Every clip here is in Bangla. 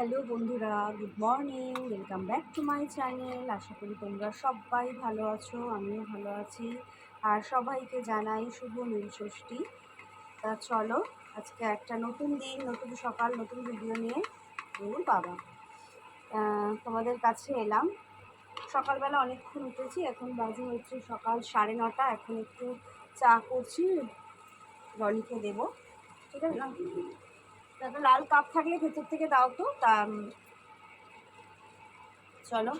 হ্যালো বন্ধুরা, good morning, welcome back to my channel. আশা করি তোমরা সবাই ভালো আছো, আমিও ভালো আছি। আর সবাইকে জানাই শুভ নীল ষষ্ঠী। তা চলো, আজকে একটা নতুন দিন, নতুন সকাল, নতুন ভিডিও নিয়ে ও বাবা। তোমাদের কাছে এলাম। সকালবেলা অনেকক্ষণ উঠেছি, এখন বাজে হচ্ছে সকাল সাড়ে নটা, এখন একটু চা করছি, রনিকে দেবো। ঠিক আছে? একটা লাল কাপ থাকলে ভেতর থেকে দাও তো, তা চলো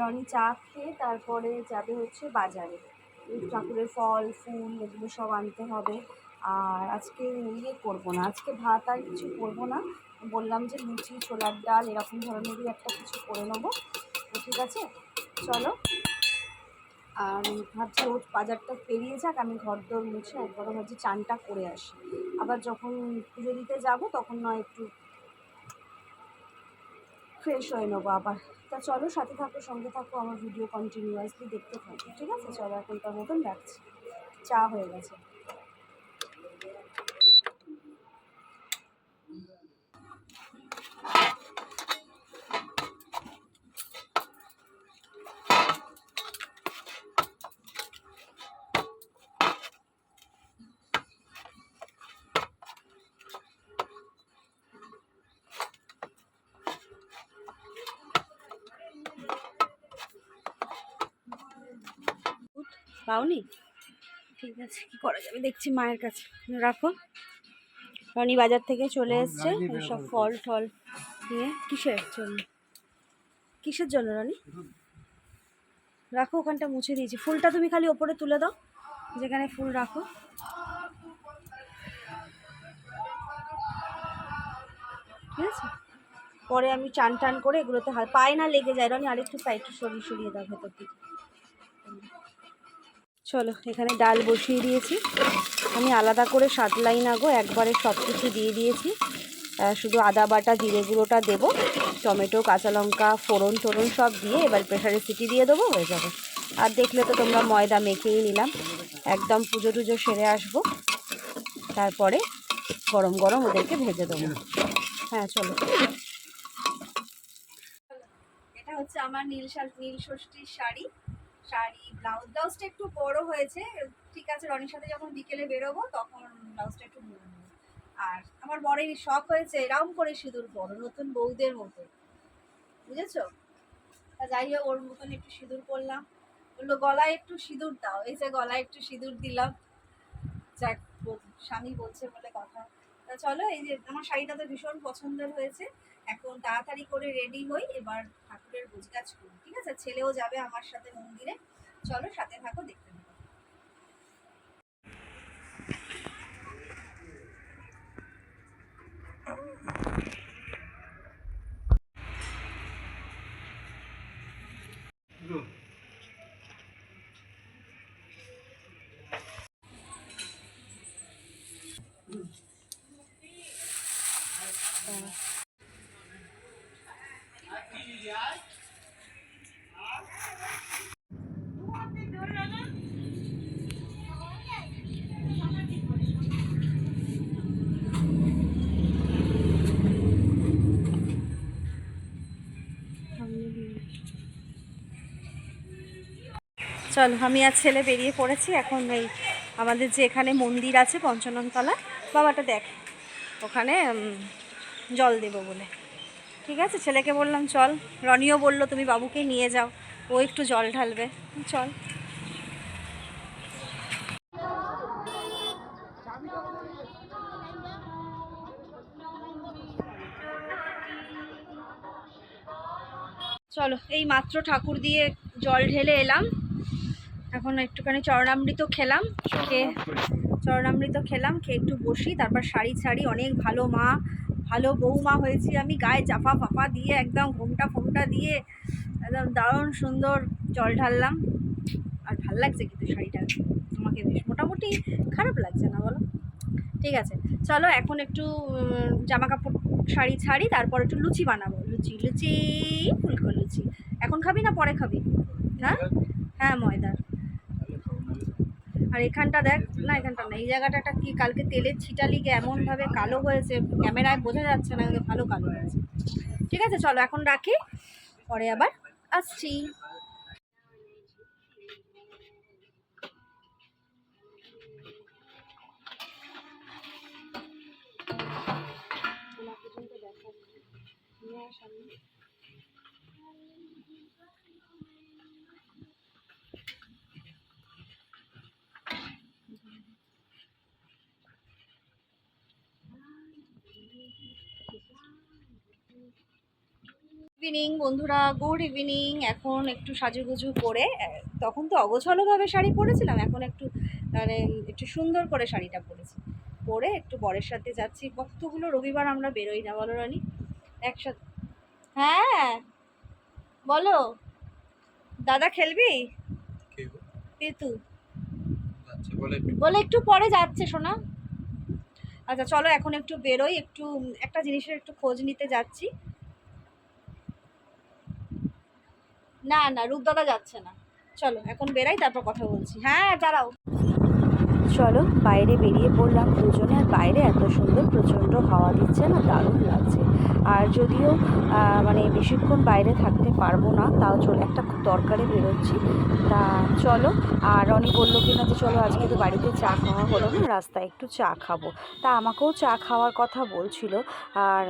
রনি চা খেয়ে তারপরে যাবে হচ্ছে বাজারে। ঠাকুরের ফল, ফুল, এগুলো সব আনতে হবে। আর আজকে ইয়ে করব না, আজকে ভাত আর কিছু করব না। বললাম যে লুচি, ছোলার ডাল, এরকম ধরনেরই একটা কিছু করে নেব। ঠিক আছে, চলো। আর ভাবছি ওর বাজারটা পেরিয়ে যাক, আমি ঘর দোর মুছে একবার ভাবছি চানটা করে আসি। আবার যখন পুজো দিতে যাব, তখন নয় একটু ফ্রেশ হয়ে নেব আবার। তা চলো সাথে থাকো, সঙ্গে থাকো, আমার ভিডিও কন্টিনিউয়াসলি দেখতে থাকো, ঠিক আছে? চলো এখন তার মতন রাখছি। চা হয়ে গেছে। পাওনি? ঠিক আছে কি করা যাবে? দেখছি মায়ের কাছে। রাখো। রনি বাজার থেকে চলে এসছে। সব ফল টল নিয়ে। কিসের জন্য? কিসের জন্য রনি? রাখো ওখানটা মুছে দিয়েছি। ফুলটা তুমি খালি ওপরে তুলে দাও। যেখানে ফুল রাখো। ঠিক আছে? পরে আমি চান টান করে এগুলোতে হাত পায়ে না লেগে যায়। রনি আরেকটু সাইডটা সরিয়ে সরিয়ে দাও ভেতর দিকে। চলো, এখানে ডাল বসিয়ে দিয়েছি। আমি আলাদা করে সাত লাইন আগো, একবারে সব কিছু দিয়ে দিয়েছি। শুধু আদা বাটা, জিরে গুঁড়োটা দেবো, টমেটো, কাঁচা লঙ্কা, ফোড়ন টোড়ন সব দিয়ে এবার প্রেশারে সিটি দিয়ে দেবো, হয়ে যাবে। আর দেখলে তো তোমরা ময়দা মেখেই নিলাম। একদম পুজো টুজো সেরে আসব। তারপরে গরম গরম ওদেরকে ভেজে দেবো। হ্যাঁ চলো। এটা হচ্ছে আমার নীল নীল ষষ্ঠীর শাড়ি। শাড়ি ব্লাউজ ব্লাউজটা একটু বড় হয়েছে। ঠিক আছে, রনির সাথে যখন বিকেলে বেরোবো, তখন ব্লাউজটা একটু বড় আর আমার বরের শখ হয়েছে এরকম করে সিঁদুর বড় নতুন বউদের মতো। বুঝেছ? তা যাই হোক, ওর মতন একটু সিঁদুর করলাম বলল, গলায় একটু সিঁদুর দাও। এই যে গলায় একটু সিঁদুর দিলাম। যাক স্বামী বলছে বলে কথা। তা চলো, এই যে আমার শাড়িটা তো ভীষণ পছন্দের হয়েছে। এখন তাড়াতাড়ি করে রেডি হই, এবার ঠাকুরের গোছগাছ করি ঠিক আছে? ছেলেও যাবে আমার সাথে মন্দিরে। চলো, সাথে থাকো, দেখতে থাকো। চল, আমি আর ছেলে বেরিয়ে পড়েছি। এখন এই আমাদের যে এখানে মন্দির আছে পঞ্চননতলা, বাবাটা দেখ, ওখানে জল দেবো বলে। ঠিক আছে? ছেলেকে বললাম, চল। রনিও বলল, তুমি বাবুকে নিয়ে যাও। ও একটু জল ঢালবে। চল। চলো, এই মাত্র ঠাকুর দিয়ে জল ঢেলে এলাম। এখন একটুখানি চরণামৃত খেলাম, খেয়ে চরণামৃত খেলাম, খেয়ে একটু বসি, তারপর শাড়ি ছাড়ি, অনেক ভালো মা, ভালো বৌমা হয়েছি আমি, গায়ে জাফা ফাফা দিয়ে একদম ঘোমটা ফোমটা দিয়ে একদম দারুণ সুন্দর জল ঢাললাম। আর ভালো লাগছে কিন্তু শাড়িটা আমাকে বেশ। মোটামুটি খারাপ লাগছে না বলো? ঠিক আছে, চলো এখন একটু জামা কাপড় শাড়ি ছাড়ি, তারপর একটু লুচি বানাবো। লুচি লুচি, ফুলকো লুচি। এখন খাবি না পরে খাবি? হ্যাঁ? হ্যাঁ ময়দার। আর এখানটা দেখ, না, এখানটা না, এই জায়গাটা একটা কি, কালকে তেলের ছিটা লিগে এমনভাবে কালো হয়েছে, ক্যামেরায় বোঝা যাচ্ছে না ভালো কালো হয়েছে। ঠিক আছে, চলো, এখন রাখি, পরে আবার আসছি। ইভিনিং বন্ধুরা গুড ইভিনিং এখন একটু সাজুগুজু করে আহ, তখন তো অগোছালোভাবে শাড়ি পরেছিলাম এখন একটু মানে একটু সুন্দর করে শাড়িটা পরেছি। পরে একটু বরের সাথে যাচ্ছি। কতগুলো রবিবার আমরা বেরোই না বলো রানি? একসাথে হ্যাঁ বলো। দাদা খেলবি? পিতু। বলে বলে একটু পরে যাচ্ছে শোনা আচ্ছা চলো এখন একটু বেরোই একটু একটা জিনিসের একটু খোঁজ নিতে যাচ্ছি। না না রূপদাদা যাচ্ছে না। চলো এখন বেরাই তারপর কথা বলছি। হ্যাঁ দাঁড়াও। চলো, বাইরে বেরিয়ে পড়লাম দুজনে, আর বাইরে এত সুন্দর প্রচণ্ড হাওয়া দিচ্ছে না, দারুণ লাগছে। আর যদিও মানে বেশিক্ষণ বাইরে থাকতে পারব না, তাও চলো, একটা খুব দরকারে বেরোচ্ছি। তা চলো, আর রনি বলল কি না যে চলো, আজকে তো বাড়িতে চা খাওয়া হলো না, রাস্তায় একটু চা খাব। তা আমাকেও চা খাওয়ার কথা বলছিল, আর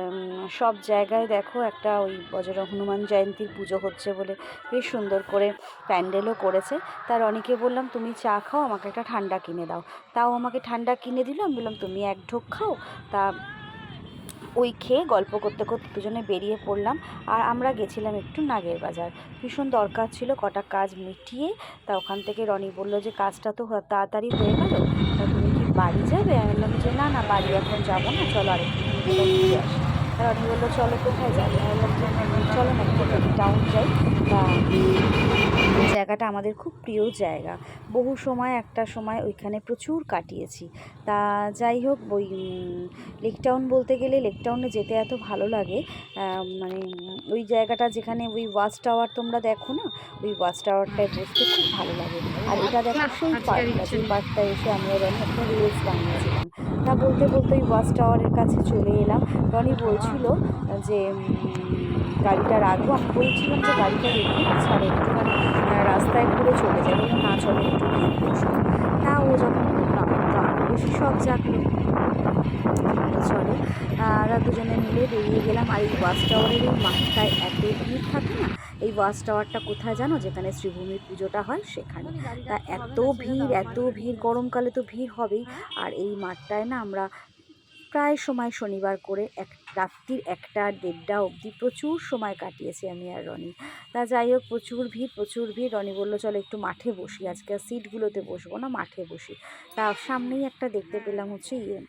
সব জায়গায় দেখো একটা ওই বজ্র হনুমান জয়ন্তীর পুজো হচ্ছে বলে বেশ সুন্দর করে প্যান্ডেলও করেছে। তা রনিকে বললাম, তুমি চা খাও, আমাকে একটা ঠান্ডা কিনে দাও। তাও আমাকে ঠান্ডা কিনে দিল। আমি বললাম, তুমি এক ঢোক খাও। তা ওই খেয়ে গল্প করতে করতে দুজনে বেরিয়ে পড়লাম। আর আমরা গেছিলাম একটু নাগের বাজার। ভীষণ দরকার ছিল কটা কাজ মিটিয়ে। তা ওখান থেকে রনি বলল যে, কাজটা তো তাড়াতাড়ি হয়ে গেল। তা তুমি কি বাড়ি যাবে? আমি বললাম যে, না না, বাড়ি এখন যাব না। চলো আরেকটু ঘুরে রনি বলল, চলো, কোথায় যাবে? আমি বললাম যে, চলো না, একটু টাউন যাই। তা জায়গাটা আমাদের খুব প্রিয় জায়গা। বহু সময় একটা সময় ওইখানে প্রচুর কাটিয়েছি। তা যাই হোক ওই লেকটাউন বলতে গেলে লেকটাউনে যেতে এত ভালো লাগে। মানে ওই জায়গাটা যেখানে ওই ওয়াচ টাওয়ার তোমরা দেখো না? ওই ওয়াচ টাওয়ারটায় বসতে খুব ভালো লাগে। আর এটা দেখো সেই পার্কটা সেই পার্কটা এসে আমরা একটা রিলস বানিয়েছিলাম। তা বলতে বলতে ওই ওয়াচ টাওয়ারের কাছে চলে এলাম। রনি বলছিল যে গাড়িটা রাখব। আমি বলছিলাম যে, গাড়িটা রেখে ছাড়ে, একটুখানি রাস্তায় ঘুরে চলে যাবে না চলে একটু তা ও যখন বেশি সব তো চলো। আমরা দুজনে মিলে বেরিয়ে গেলাম। আর এই ওয়াচ টাওয়ারের এই মাঠটায় এত ভিড় থাকে না এই ওয়াচ টাওয়ারটা কোথায় জানো? যেখানে শ্রীভূমির পুজোটা হয় সেখানে। তা এত ভিড় এত ভিড় গরমকালে তো ভিড় হবেই। আর এই মাঠটায় না আমরা প্রায় সময় শনিবার করে এক রাত্রির একটা দেড়টা অবধি প্রচুর সময় কাটিয়েছি আমি আর রনি। তা যাই হোক প্রচুর ভিড় প্রচুর ভিড়। রনি বলল চলো একটু মাঠে বসি। আজকে আর সিটগুলোতে বসবো না মাঠে বসি। তা সামনেই একটা দেখতে পেলাম হচ্ছে ইয়ে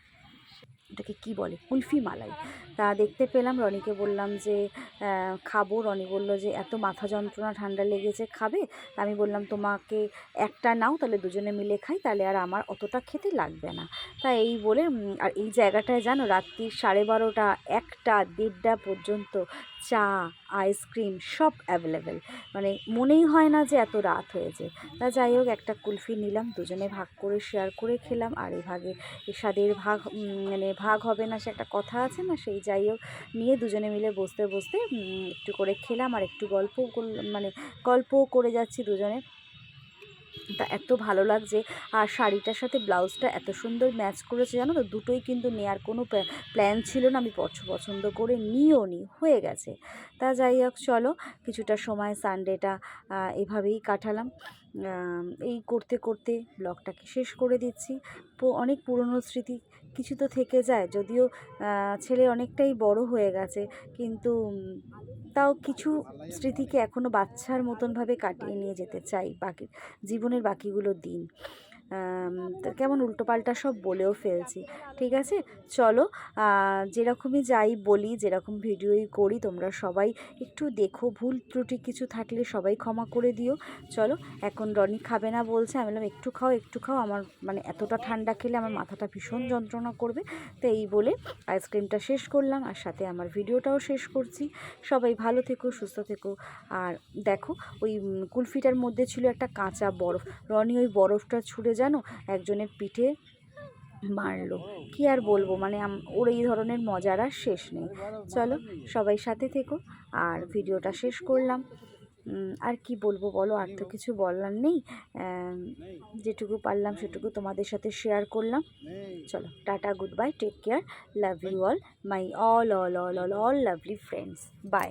ওটাকে কী বলে? কুলফি মালাই। তা দেখতে পেলাম। রনিকে বললাম যে খাব। রনি বলল যে, এত মাথা যন্ত্রণা, ঠান্ডা লেগেছে, খাবে? আমি বললাম, তোমাকে একটা নাও, তাহলে দুজনে মিলে খাই, তাহলে আর আমার অতটা খেতে লাগবে না। তা এই বলে আর এই জায়গাটায় জানো, রাত্রি সাড়ে বারোটা, একটা, দেড়টা পর্যন্ত চা, আইসক্রিম সব অ্যাভেলেবেল। মানে মনেই হয় না যে, এত রাত হয়েছে। তা যাই হোক, একটা কুলফি নিলাম, দুজনে ভাগ করে শেয়ার করে খেলাম। আর এই ভাগে স্বাদের ভাগ মানে ভাগ হবে না, সে একটা কথা আছে না, সেই যাই হোক নিয়ে দুজনে মিলে বসতে বসতে একটু করে খেলাম আর একটু গল্প মানে গল্পও করে যাচ্ছি দুজনে। তা এত ভালো লাগছে। আর শাড়িটার সাথে ব্লাউজটা এত সুন্দর ম্যাচ করেছে, জানো তো? দুটোই কিন্তু নেওয়ার কোনো প্ল্যান ছিল না। আমি পছ- পছন্দ করে নিয়েও নি, হয়ে গেছে। তা যাই হোক, চলো। কিছুটা সময় সানডেটা এভাবেই কাটালাম। এই করতে করতে ব্লগটাকে শেষ করে দিচ্ছি। অনেক পুরনো স্মৃতি কিছু তো থেকে যায়। যদিও ছেলে অনেকটাই বড় হয়ে গেছে, কিন্তু তাও কিছু স্মৃতিকে এখনও বাচ্চার মতনভাবে কাটিয়ে নিয়ে যেতে চাই বাকি জীবনের বাকিগুলো দিন। কেমন উল্টোপাল্টা সব বলেও ফেলছি, ঠিক আছে? চলো যেরকমই যাই বলি, যেরকম ভিডিওই করি, তোমরা সবাই একটু দেখো, ভুল ত্রুটি কিছু থাকলে সবাই ক্ষমা করে দিও। চলো, এখন রনি খাবে না বলছে, আমি বললাম, একটু খাও একটু খাও, আমার মানে এতটা ঠান্ডা খেলে আমার মাথাটা ভীষণ যন্ত্রণা করবে। তো এই বলে আইসক্রিমটা শেষ করলাম, আর সাথে আমার ভিডিওটাও শেষ করছি। সবাই ভালো থেকো, সুস্থ থেকো। আর দেখো, ওই কুলফিটার মধ্যে ছিল একটা কাঁচা বরফ। রনি ওই বরফটা ছুঁড়ে জানো একজনের পিঠে মারলো। কি আর বলব মানে ওর এই ধরনের মজার আর শেষ নেই। চলো, সবাই সাথে থেকো, আর ভিডিওটা শেষ করলাম। আর কি বলব বলো, আর তো কিছু বলার নেই। যেটুকু পারলাম সেটুকু তোমাদের সাথে শেয়ার করলাম। চলো, tata goodbye take care love you all my all all all all all lovely friends bye